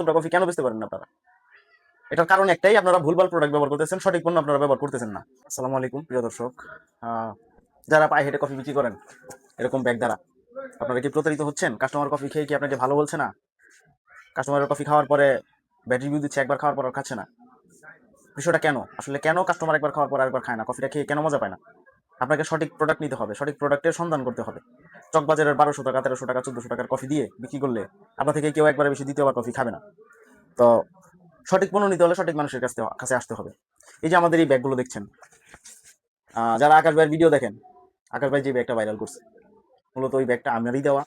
দুটো কফি কেন বেচতে পারেন আপনারা? এটার কারণ একটাই, আপনারা ভুলভাল প্রোডাক্ট ব্যবহার করতেছেন, সঠিক পণ্য আপনারা ব্যবহার করতেছেন না। আসসালামু আলাইকুম, প্রিয় দর্শক। যারা পায়ে হেঁটে কফি বিক্রি করেন, এরকম ব্যাগ দ্বারা, আপনারা কি প্রতারিত হচ্ছেন? কাস্টমার কফি খেয়ে কি আপনাকে ভালো বলছে না? কাস্টমারের কফি খাওয়ার পরে ব্যাড রিভিউ দিচ্ছে, একবার খাওয়ার পর আর খাচ্ছে না। বিষয়টা কেন? আসলে কেন কাস্টমার একবার খাওয়ার পর আরেকবার খায় না? কফিটা খেয়ে কেন মজা পায় না? আপনাকে সঠিক প্রোডাক্ট নিতে হবে, সঠিক প্রোডাক্টের সন্ধান করতে হবে। চকবাজারের বারোশো টাকা, তেরোশো টাকা, চোদ্দশো টাকার কফি দিয়ে বিক্রি করলে আপনার থেকে কেউ একবারে বেশি দ্বিতীয়বার কফি খাবে না। তো সঠিক পণ্য নিতে হলে সঠিক মানুষের কাছে কাছে আসতে হবে। এই যে আমাদের এই ব্যাগগুলো দেখছেন যারা আকাশ ভাইয়ের ভিডিও দেখেন, আকাশ ভাই যে ব্যাগটা ভাইরাল করছে, মূলত ওই ব্যাগটা আমারই দেওয়া।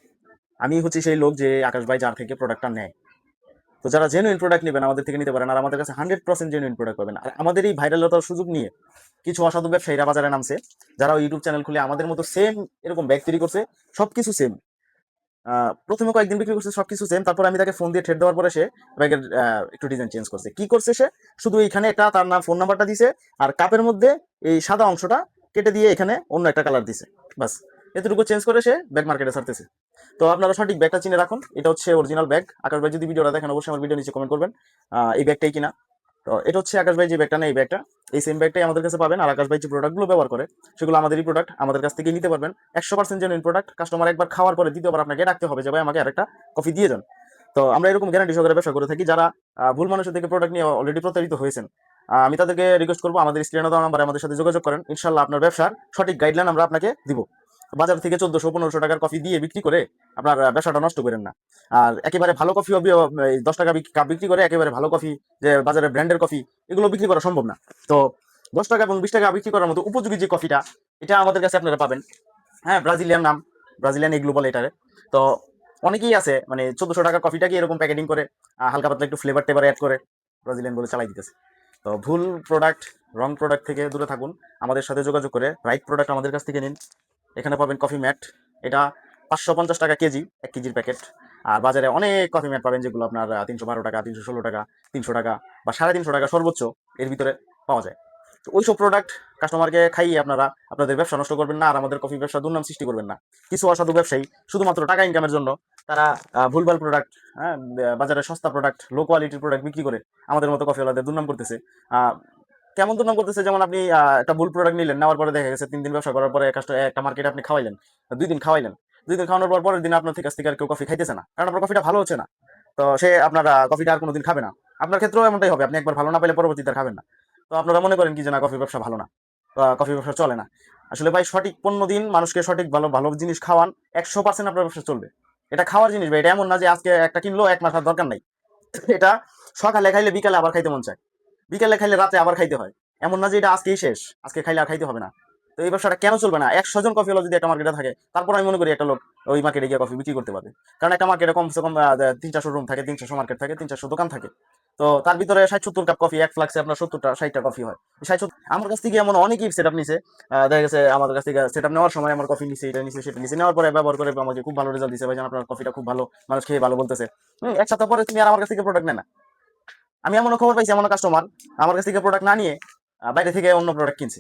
আমি হচ্ছে সেই লোক যে আকাশ ভাই যার থেকে প্রোডাক্টটা নেয়। তো যারা জেনুইন প্রোডাক্ট নেবেন আমাদের থেকে নিতে পারেন আর আমাদের কাছে হান্ড্রেড পার্সেন্ট জেনুইন প্রোডাক্ট পাবেন। আর আমাদের এই ভাইরালতার সুযোগ নিয়ে কিছু অসাধু ব্যবসায়ীরা বাজারে নামছে, যারা ইউটিউব চ্যানেল খুলে আমাদের মতো সেম এরকম ব্যাগ তৈরি করছে, সবকিছু সেম প্রথমে কয়েকদিন বিক্রি করছে, সবকিছু সেম তারপর আমি তাকে ফোন দিয়ে ঠেট দেওয়ার পরে সে ব্যাগের একটু ডিজাইন চেঞ্জ করছে। কি করছে সে? শুধু এখানে একটা তার নাম ফোন নাম্বারটা দিছে আর কাপের মধ্যে এই সাদা অংশটা কেটে দিয়ে এখানে অন্য একটা কালার দিছে। বাস, এতটুকু চেঞ্জ করে সে ব্যাগ মার্কেটে ছাড়তেছে। তো আপনারা সঠিক ব্যাগটা চিনে রাখুন। এটা হচ্ছে অরিজিনাল ব্যাগ আকাশ ভাই যদি ভিডিওটা দেখেন, অবশ্যই আমার ভিডিও নিচে কমেন্ট করবেন এই ব্যাগটাই কিনা। তো এটা হচ্ছে আকাশ ভাই যে ব্যাগটা নেই এই ব্যাগটা এই সেম ব্যাগটাই আমাদের কাছে পাবেন। আর আকাশ ভাই যে প্রোডাক্টগুলো ব্যবহার করে, সেগুলো আমাদেরই প্রোডাক্ট আমাদের কাছ থেকে নিতে পারবেন। একশো পার্সেন্ট জেনুইন প্রোডাক্ট কাস্টমার একবার খাওয়ার পরে দ্বিতীয়বার আপনাকে ডাকতে হবে যে, ভাই, আমাকে আরেকটা কফি দিয়ে যান তো আমরা এরকম গ্যারান্টি সহকারে ব্যবসা করে থাকি। যারা ভুল মানুষের থেকে প্রোডাক্ট নিয়ে অলরেডি প্রতারিত হয়েছেন আমি তাদেরকে রিকোয়েস্ট করব। আমাদের স্ক্রিনে দেওয়া নাম্বারে আমাদের সাথে যোগাযোগ করেন। ইনশাল্লাহ আপনার ব্যবসার সঠিক গাইডলাইন আমরা আপনাকে দিব। বাজার থেকে চোদ্দশো, পনেরোশো টাকার কফি দিয়ে বিক্রি করে আপনার ব্যবসাটা নষ্ট করেন না। আর একেবারে ভালো কফি দশ টাকা কাপ বিক্রি করে একেবারে ভালো কফি যে বাজারে ব্র্যান্ডের কফি এগুলো বিক্রি করা সম্ভব না। তো দশ টাকা এবং বিশ টাকা বিক্রি করার মতো উপযোগী যে কফিটা এটা আমাদের কাছে আপনারা পাবেন। হ্যাঁ ব্রাজিলিয়ান নাম ব্রাজিলিয়ান এগুলো বলে এটারে। তো অনেকেই আছে মানে চোদ্দশো টাকা কফিটাকে এরকম প্যাকেটিং করে হালকা পাতলা একটু ফ্লেভার টেভার অ্যাড করে ব্রাজিলিয়ান বলে চালাই দিতেছে। তো ভুল প্রোডাক্ট রং প্রোডাক্ট থেকে দূরে থাকুন। আমাদের সাথে যোগাযোগ করে রাইট প্রোডাক্ট আমাদের কাছ থেকে নিন। এখানে পাবেন কফি ম্যাট। এটা পাঁচশো পঞ্চাশ টাকা কেজি, এক কেজির প্যাকেট। আর বাজারে অনেক কফি ম্যাট পাবেন, যেগুলো আপনার তিনশো বারো টাকা, তিনশো ষোলো টাকা, তিনশো টাকা বা সাড়ে তিনশো টাকা সর্বোচ্চ এর ভিতরে পাওয়া যায়। তো ওইসব প্রোডাক্ট কাস্টমারকে খাইয়ে আপনারা আপনাদের ব্যবসা নষ্ট করবেন না আর আমাদের কফি ব্যবসা দুর্নাম সৃষ্টি করবেন না। কিছু অসাধু ব্যবসায়ী শুধুমাত্র টাকা ইনকামের জন্য তারা ভুলভাল প্রোডাক্ট হ্যাঁ বাজারে সস্তা প্রোডাক্ট লো কোয়ালিটির প্রোডাক্ট বিক্রি করে আমাদের মতো কফিওয়ালাদের দুর্নাম করতেছে। কেমন দুর্নাম করতেছে যেমন আপনি একটা ভুল প্রোডাক্ট নিলেন, নেওয়ার পরে দেখা গেছে তিন দিন ব্যবসা করার পরে একটা মার্কেটে আপনি খাওয়াইলেন, দুই দিন খাওয়াইলেন, দুই দিন খাওয়ানোর পর পরের দিন আপনার কাছ থেকে আর কেউ কফি খাইতেছে না, কারণ আপনার কফিটা ভালো হচ্ছে না। তো সে আপনার কফিটা আর কোনোদিন খাবে না। আপনার ক্ষেত্রেও এমনটাই হবে, আপনি একবার ভালো না পেলে পরবর্তীতে খাবেন না। তো আপনারা মনে করেন কি যে না কফি ব্যবসা ভালো না কফি ব্যবসা চলে না। আসলে ভাই, সঠিক পণ্য দিন, মানুষকে সঠিক ভালো ভালো জিনিস খাওয়ান, একশো পার্সেন্ট আপনার ব্যবসা চলবে। এটা খাওয়ার জিনিস ভাই, এটা এমন না যে আজকে একটা কিনলো, এক মাস দরকার নাই। এটা সকালে খাইলে বিকালে আবার খাইতে মন চায়। বিকালে খাইলে রাতে আবার খাইতে হয়। এমন না যে এটা আজকেই শেষ, আজকে খাইলে আর খাইতে হবে না। তো এই ব্যবসাটা কেন চলবে না? একশো জন কফি হলো যদি একটা মার্কেটে থাকে, তারপর আমি মনে করি একটা লোক ওই মার্কেটে গিয়ে কফি বিক্রি করতে পারবে কারণ একটা মার্কেটে কমসে কম তিন চারশো রুম থাকে তিন চারশো মার্কেট থাকে তিন চারশো দোকান থাকে। তো তার ভিতরে ষাট সত্তর কাপ কফি এক ফ্লাক্সে আপনার সত্তরটা, ষাটটা কফি হয়। ষাট আমার কাছ থেকে এমন অনেকেই সেট আপ নিছে দেখা গেছে আমাদের কাছ থেকে সেট আপ নেওয়ার সময় আমার কফি নিছে, এটা নিছে, সেটা নিছে, নেওয়ার পরে ব্যবহার করে আমাকে খুব ভালো রেজাল্ট দিছে, ভাই আপনার কফিটা খুব ভালো, মানুষ খেয়ে ভালো বলতেছে। এক সপ্তাহ পরে তুমি আর আমার কাছ থেকে প্রোডাক্ট নেয় না। আমি এমন খবর পাইছি এমন কাস্টমার আমার কাছ থেকে প্রোডাক্ট না নিয়ে বাইরে থেকে অন্য প্রোডাক্ট কিনছে।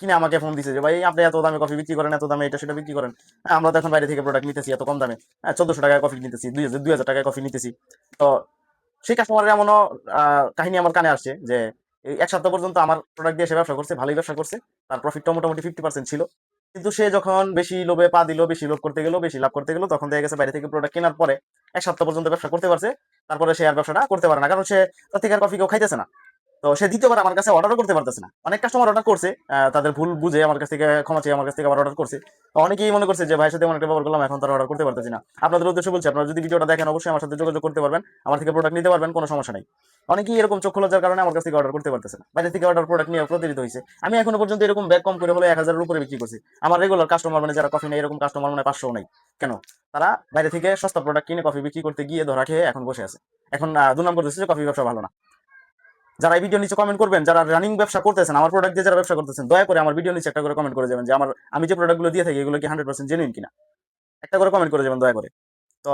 কিনে আমাকে ফোন দিছে যে, ভাই, আপনি এত দামে কফি বিক্রি করেন, এত দামে এটা সেটা বিক্রি করেন। আমরা তো এখন বাইরে থেকে প্রোডাক্ট নিতেছি, এত কম দামে। হ্যাঁ চোদ্দশো টাকায় কফি নিতেছি, দুই হাজার দুই হাজার টাকায় কফি নিতেছি। তো সেই কাস্টমারের এমনও কাহিনী আমার কানে আসছে যে এক সপ্তাহ পর্যন্ত আমার প্রোডাক্ট দিয়ে সে ব্যবসা করছে, ভালোই ব্যবসা করছে। তার প্রফিটটা মোটামুটি ফিফটি পার্সেন্ট ছিল। কিন্তু সে যখন বেশি লোভে পা দিল, বেশি লোভ করতে গেল, বেশি লাভ করতে গেল, তখন দেখা গেছে বাইরে থেকে প্রোডাক্ট কেনার পরে এক সপ্তাহ পর্যন্ত ব্যবসা করতে পারছে, তারপরে সে আর ব্যবসাটা করতে পারে না। কারণ সে তার থেকে আর কফি কেউ খাইতেছে না। তো সে দ্বিতীয়বার আমার কাছে অর্ডারও করতে পারতেছে না। অনেক কাস্টমার অর্ডার করছে তাদের ভুল বুঝে আমার কাছ থেকে, ক্ষমা চেয়ে আমার কাছ থেকে অর্ডার করছে। অনেকেই মনে করছে যে, ভাইয়ের সাথে অনেকটা ব্যবহার করলাম, এখন তার অর্ডার করতে পারতেছি না। আপনাদের উদ্দেশ্যে বলছি, আপনারা যদি ভিডিওটা দেখেন, অবশ্যই আমার সাথে যোগাযোগ করতে পারবেন, আমার থেকে প্রোডাক্ট নিতে পারবেন, কোনো সমস্যা নেই। অনেকেই এরকম চোখ খোলার কারণে আমার কাছ থেকে অর্ডার করতে পারতেছে না। বাইরে থেকে অর্ডার প্রোডাক্ট নিয়ে প্রতারিত হয়েছে। আমি এখনও পর্যন্ত এরকম ব্যাগ কম করে হলে এক হাজারের উপরে বিক্রি করছি। আমার রেগুলার কাস্টমার মানে যারা কফি নেই এরকম কাস্টমার মানে পাঁচশো নাই। কেন? তারা বাইরে থেকে সস্তা প্রোডাক্ট কিনে কফি বিক্রি করতে গিয়ে ধরা খেয়ে এখন বসে আছে। এখন দু নম্বর যে কফি ব্যবসা ভালো না। যারা ভিডিও নিচে কমেন্ট করবেন, যারা রানিং ব্যবসা করতেছেন, আমার প্রোডাক্ট দিয়ে যারা ব্যবসা করতেছেন, দয়া করে আমার ভিডিও নিচে একটা করে কমেন্ট করে যাবেন যে আমার, আমি যে প্রোডাক্টগুলো দিয়ে থাকি, এগুলো কি হান্ড্রেড পার্সেন্ট জেনুইন কিনা? একটা করে কমেন্ট করে যাবেন দয়া করে। তো,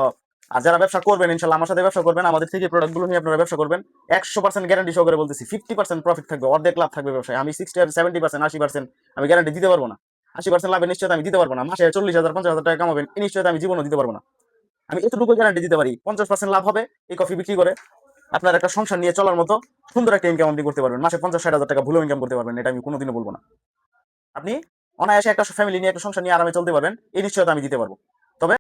আর যারা ব্যবসা করবেন, ইনশাল্লাহ আমার সাথে ব্যবসা করবেন, আমাদের থেকে প্রোডাক্টগুলো নিয়ে আপনারা ব্যবসা করবেন, একশো পার্সেন্ট গ্যারান্টি সহকারে বলতেছি ফিফটি পার্সেন্ট প্রফিট থাকবে, অর্ধেক লাভ থাকবে ব্যবসায়। আমি সিক্সটি সেভেন্টি পার্সেন্ট আশি পার্সেন্ট আমি গ্যারান্টি দিতে পারব না। আশি পার্সেন্ট লাভের নিশ্চয়তা আমি দিতে পারব না। মাসে চল্লিশ হাজার, পঞ্চাশ হাজার টাকা কামাবেন, এই নিশ্চয়তা আমি জীবনও দিতে পারব না। আমি এতটুকু গ্যারান্টি দিতে পারি, পঞ্চাশ পার্সেন্ট লাভ হবে, এই কফি বিক্রি করে। আপনার একটা সংসার নিয়ে চলার মতো সুন্দর একটা ইনকাম আপনি করতে পারবেন। মাসে পঞ্চাশ, ষাট হাজার টাকা ভুলেও ইনকাম করতে পারবেন, এটা আমি কোনোদিনও বলব না। আপনি অনায়াসে একটা ফ্যামিলি নিয়ে একটা সংসার নিয়ে আরামে চলতে পারবেন, এই নিশ্চয়তা আমি দিতে পারব।